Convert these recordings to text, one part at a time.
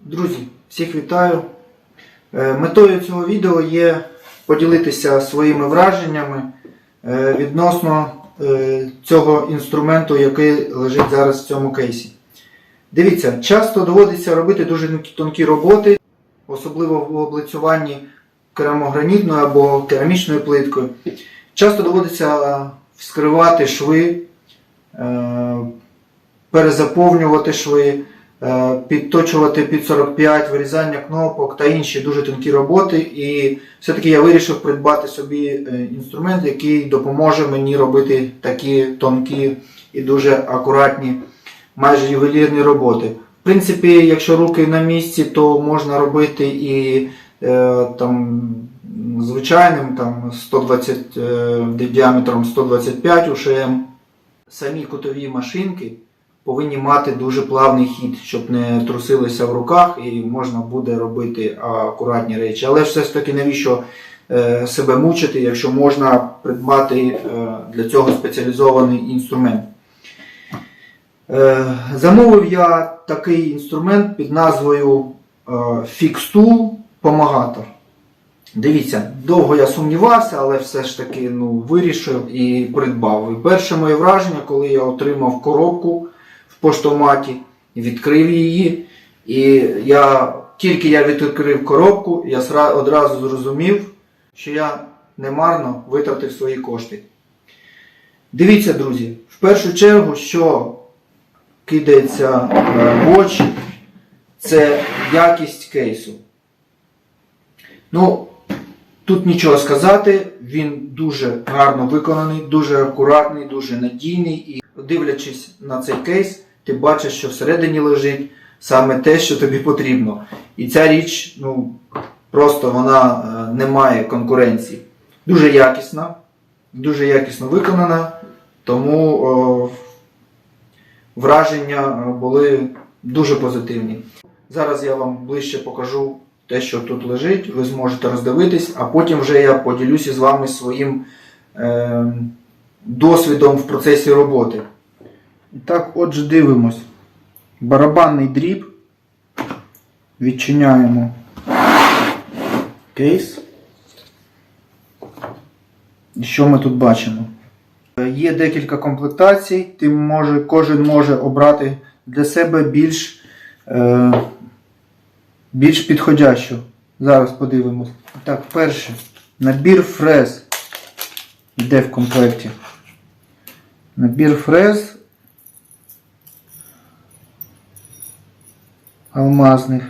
Друзі, всіх вітаю. Е, Метою цього відео є поділитися своїми враженнями е, відносно е, цього інструменту, який лежить зараз в цьому кейсі. Дивіться, часто доводиться робити дуже тонкі роботи, особливо в облицюванні керамогранітною або керамічною плиткою. Часто доводиться вскривати шви, е, перезаповнювати шви, е, підточувати під 45, вирізання кнопок та інші дуже тонкі роботи. І все-таки я вирішив придбати собі е, інструмент, який допоможе мені робити такі тонкі і дуже акуратні, майже ювелірні роботи. В принципі, якщо руки на місці, то можна робити і там, звичайним там, 120 е, діаметром 125 УШМ. Самі кутові машинки повинні мати дуже плавний хід, щоб не трусилися в руках і можна буде робити акуратні речі. Але все ж таки навіщо е, себе мучити, якщо можна придбати е, для цього спеціалізований інструмент. Замовив я такий інструмент під назвою е, Fixtool Помагатор. Дивіться, довго я сумнівався, але все ж таки ну, вирішив і придбав. І перше моє враження, коли я отримав коробку в поштоматі, відкрив її. І я, тільки я відкрив коробку, я одразу зрозумів, що я немарно витратив свої кошти. Дивіться, друзі, в першу чергу, що кидається е, в очі, це якість кейсу. Ну, тут нічого сказати, він дуже гарно виконаний, дуже акуратний, дуже надійний. І дивлячись на цей кейс, ти бачиш, що всередині лежить саме те, що тобі потрібно. І ця річ, ну, просто вона е, не має конкуренції. Дуже якісна, дуже якісно виконана, тому о, враження е, були дуже позитивні. Зараз я вам ближче покажу те, що тут лежить, ви зможете роздивитись, а потім вже я поділюся з вами своїм е, досвідом в процесі роботи. І так, отже, дивимось. Барабанний дріб. Відчиняємо кейс. І що ми тут бачимо? Е, Є декілька комплектацій, ти може, кожен може обрати для себе більш, е, більш підходящу. Зараз подивимось. Так, перше. Набір фрез йде в комплекті. Набір фрез алмазних.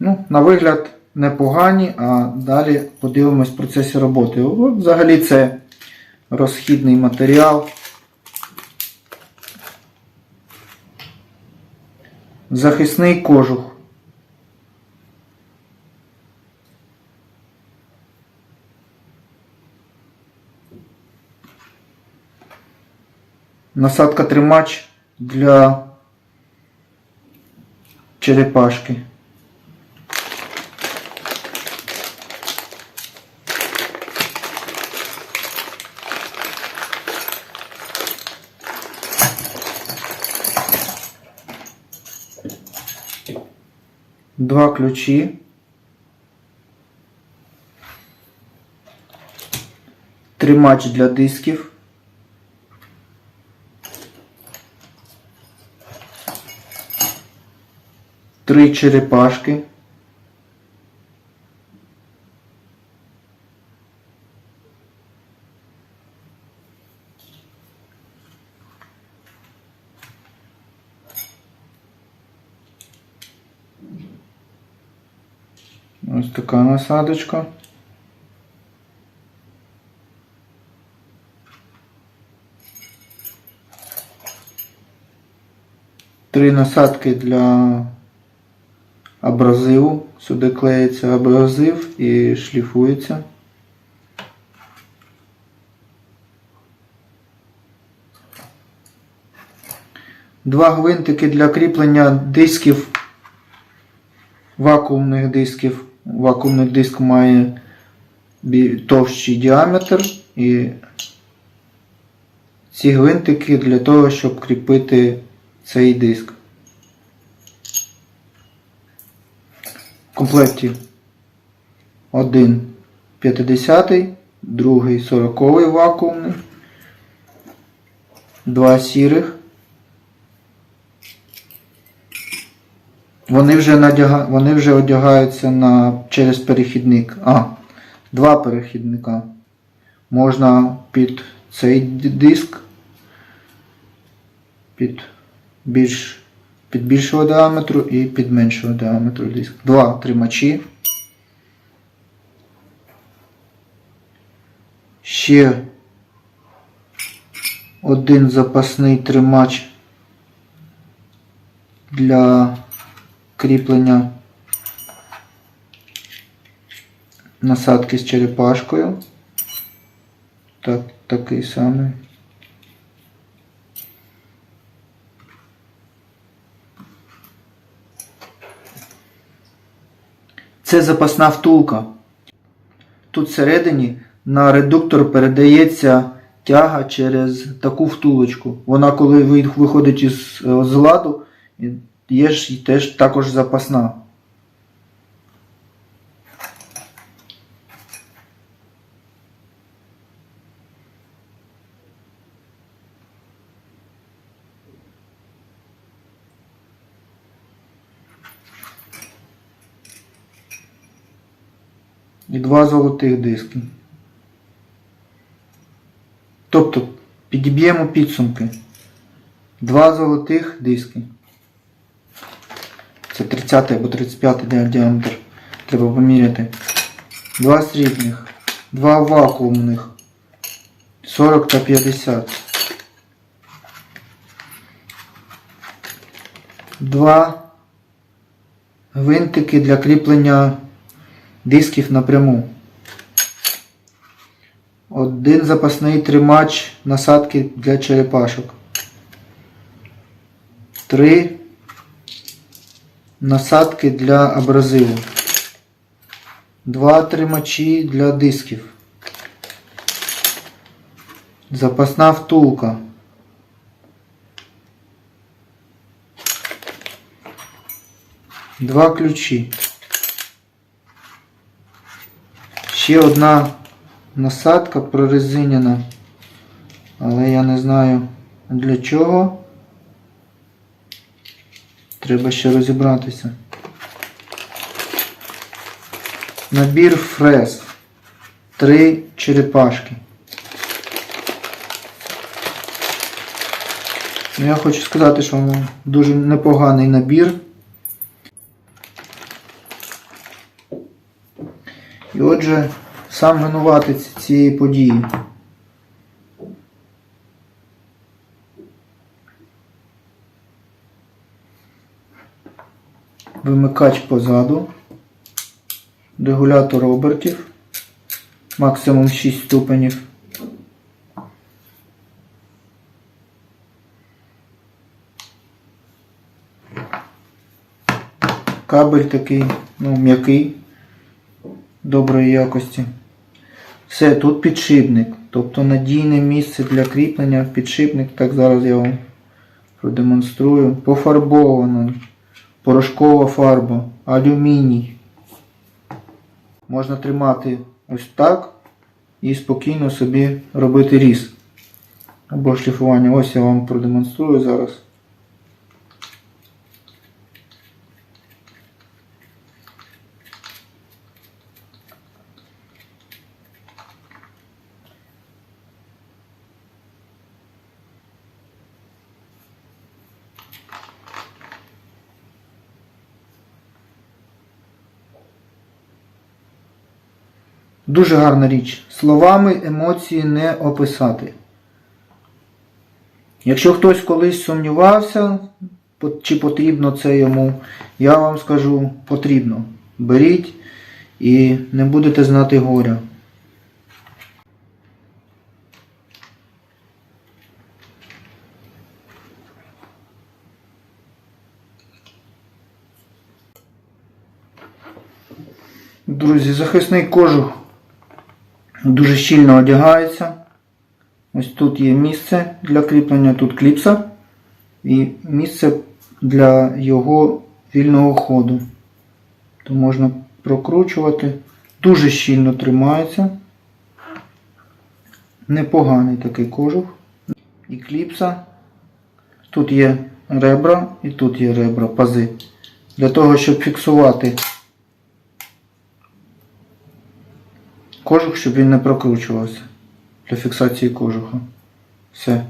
Ну, на вигляд непогані, а далі подивимось в процесі роботи. От взагалі це розхідний матеріал. Захисний кожух. Насадка тримач для черепашки. Два ключі. Тримач для дисків. Три черепашки. Ось така насадочка. Три насадки для абразиву. Сюди клеїться абразив і шліфується. Два гвинтики для кріплення дисків, вакуумних дисків. Вакуумний диск має товщий діаметр і ці гвинтики для того, щоб кріпити цей диск. В комплекті один 50, другий 40 вакуумний, два сірих. Вони вже, надяга... Вони вже одягаються на... через перехідник. А, два перехідника. Можна під цей диск, під більш під більшого діаметру і під меншого діаметру диск. Два тримачі. Ще один запасний тримач для кріплення насадки з черепашкою. Так, такий самий. Це запасна втулка. Тут всередині на редуктор передається тяга через таку втулочку. Вона, коли виходить із е, з ладу, є ж теж також запасна. І два золотих диски. Тобто підіб'ємо підсумки. Два золотих диски. Це 30 або 35 діаметр. Треба поміряти. Два срібних. Два вакуумних. 40 та 50. Два гвинтики для кріплення дисків напряму. Один запасний тримач насадки для черепашок. Три насадки для абразиву. Два тримачі для дисків. Запасна втулка. Два ключі. Ще одна насадка прорезиняна, але я не знаю для чого. Треба ще розібратися. Набір фрез. Три черепашки. Ну, Я хочу сказати, що дуже непоганий набір. І отже, сам винуватець цієї події. Вимикач позаду, регулятор обертів, максимум 6 ступенів. Кабель такий, ну, м'який, доброї якості. Все, тут підшипник, тобто надійне місце для кріплення, підшипник, так зараз я вам продемонструю. Пофарбовано, порошкова фарба, алюміній. Можна тримати ось так і спокійно собі робити різ. Або шліфування. Ось я вам продемонструю зараз. Дуже гарна річ. Словами емоції не описати. Якщо хтось колись сумнівався, чи потрібно це йому, я вам скажу, потрібно. Беріть і не будете знати горя. Друзі, захисний кожух Дуже щільно одягається. Ось тут є місце для кріплення, тут кліпса і місце для його вільного ходу. То можна прокручувати. Дуже щільно тримається. Непоганий такий кожух. І кліпса. Тут є ребра і тут є ребра, пази. Для того, щоб фіксувати кожух, щоб він не прокручувався. Для фіксації кожуха. Все.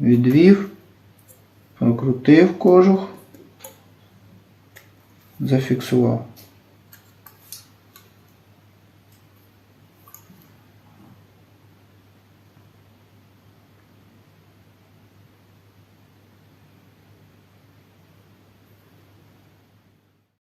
Відвів, прокрутив кожух, зафіксував.